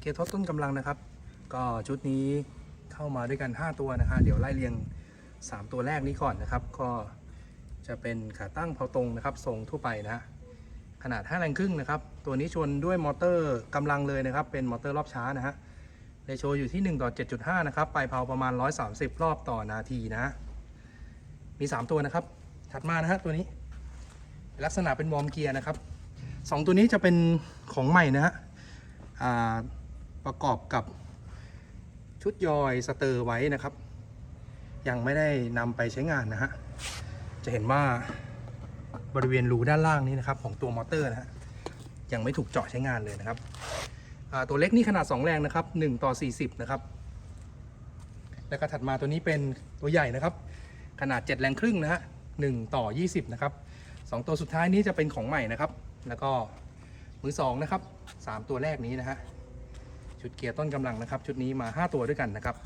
เกียร์ทดต้นกำลังนะครับ ก็ชุดนี้เข้ามาด้วยกัน 5 ตัวนะฮะเดี๋ยวไล่เรียง 3 ตัวแรกนี้ก่อนนะครับ ก็จะเป็นขาตั้งเพาตรงนะครับ ทรงทั่วไปนะฮะขนาด5แรงครึ่งนะครับ ตัวนี้ชนด้วยมอเตอร์กำลังเลยนะครับ เป็นมอเตอร์รอบช้านะฮะเรโชอยู่ที่ 1 ต่อ 7.5 นะครับไปเพาประมาณ 130 รอบต่อนาทีนะ มี 3 ตัวนะครับ ถัดมานะฮะตัวนี้ ลักษณะเป็นวอร์มเกียร์นะครับสองตัวนี้จะเป็นของใหม่นะฮะอ่า ประกอบกับชุดยอยสเตอร์ไว้นะครับ ยังไม่ได้นำไปใช้งานนะฮะ จะเห็นว่าบริเวณรูด้านล่างนี้นะครับ ของตัวมอเตอร์นะฮะยังไม่ถูกเจาะใช้งานเลยนะครับ ตัวเล็กนี่ขนาด 2 แรงนะครับ 1 ต่อ 40 นะครับ แล้วก็ถัดมาตัวนี้เป็นตัวใหญ่นะครับ ขนาด 7 แรงครึ่งนะฮะ1ต่อ 20 นะครับสองตัวสุดท้ายนี้จะเป็นของใหม่นะครับ แล้วก็มือสองนะครับสามตัวแรกนี้นะฮะ ชุดเกียร์ต้นกำลังนะครับ ชุดนี้มา 5 ตัวด้วยกันนะครับ